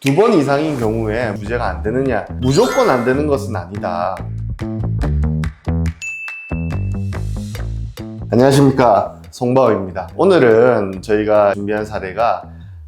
두 번 이상인 경우에 무죄가 안 되느냐? 무조건 안 되는 것은 아니다. 안녕하십니까. 송바오입니다. 오늘은 저희가 준비한 사례가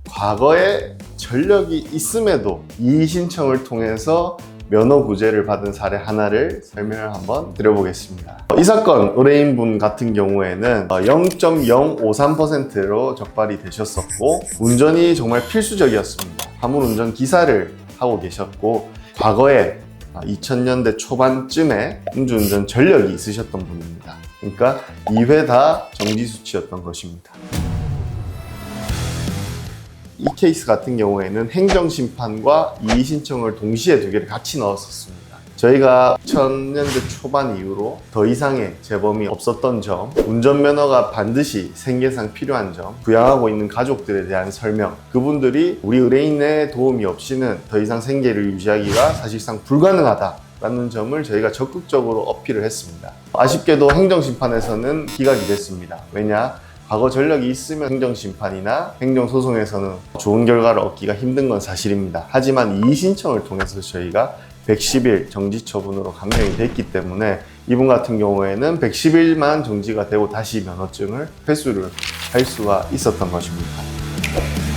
과거에 전력이 있음에도 이의 신청을 통해서 면허 구제를 받은 사례 하나를 설명을 한번 드려보겠습니다. 이 사건 의뢰인분 같은 경우에는 0.053%로 적발이 되셨었고 운전이 정말 필수적이었습니다. 화물 운전 기사를 하고 계셨고 과거에 2000년대 초반쯤에 음주운전 전력이 있으셨던 분입니다. 그러니까 2회 다 정지 수치였던 것입니다. 이 케이스 같은 경우에는 행정심판과 이의신청을 동시에 두 개를 같이 넣었었습니다. 저희가 2000년대 초반 이후로 더 이상의 재범이 없었던 점, 운전면허가 반드시 생계상 필요한 점, 부양하고 있는 가족들에 대한 설명, 그분들이 우리 의뢰인의 도움이 없이는 더 이상 생계를 유지하기가 사실상 불가능하다. 라는 점을 저희가 적극적으로 어필을 했습니다. 아쉽게도 행정심판에서는 기각이 됐습니다. 왜냐? 과거 전력이 있으면 행정심판이나 행정소송에서는 좋은 결과를 얻기가 힘든 건 사실입니다. 하지만 이의 신청을 통해서 저희가 110일 정지 처분으로 감명이 됐기 때문에 이분 같은 경우에는 110일만 정지가 되고 다시 면허증을 회수를 할 수가 있었던 것입니다.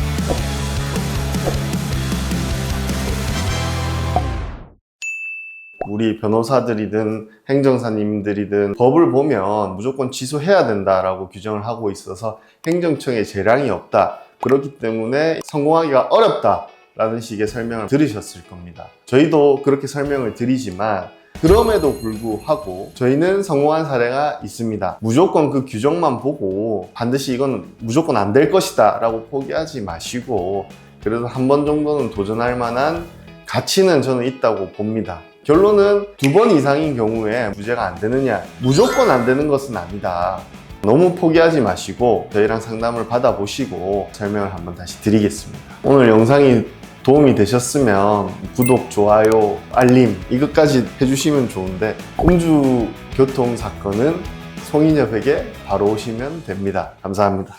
우리 변호사들이든 행정사님들이든 법을 보면 무조건 취소해야 된다라고 규정을 하고 있어서 행정청에 재량이 없다. 그렇기 때문에 성공하기가 어렵다 라는 식의 설명을 들으셨을 겁니다. 저희도 그렇게 설명을 드리지만 그럼에도 불구하고 저희는 성공한 사례가 있습니다. 무조건 그 규정만 보고 반드시 이건 무조건 안 될 것이다 라고 포기하지 마시고 그래도 한 번 정도는 도전할 만한 가치는 저는 있다고 봅니다. 결론은 두 번 이상인 경우에 무죄가 안 되느냐? 무조건 안 되는 것은 아니다. 너무 포기하지 마시고 저희랑 상담을 받아보시고 설명을 한번 다시 드리겠습니다. 오늘 영상이 도움이 되셨으면 구독, 좋아요, 알림 이것까지 해주시면 좋은데 음주 교통 사건은 송인엽에게 바로 오시면 됩니다. 감사합니다.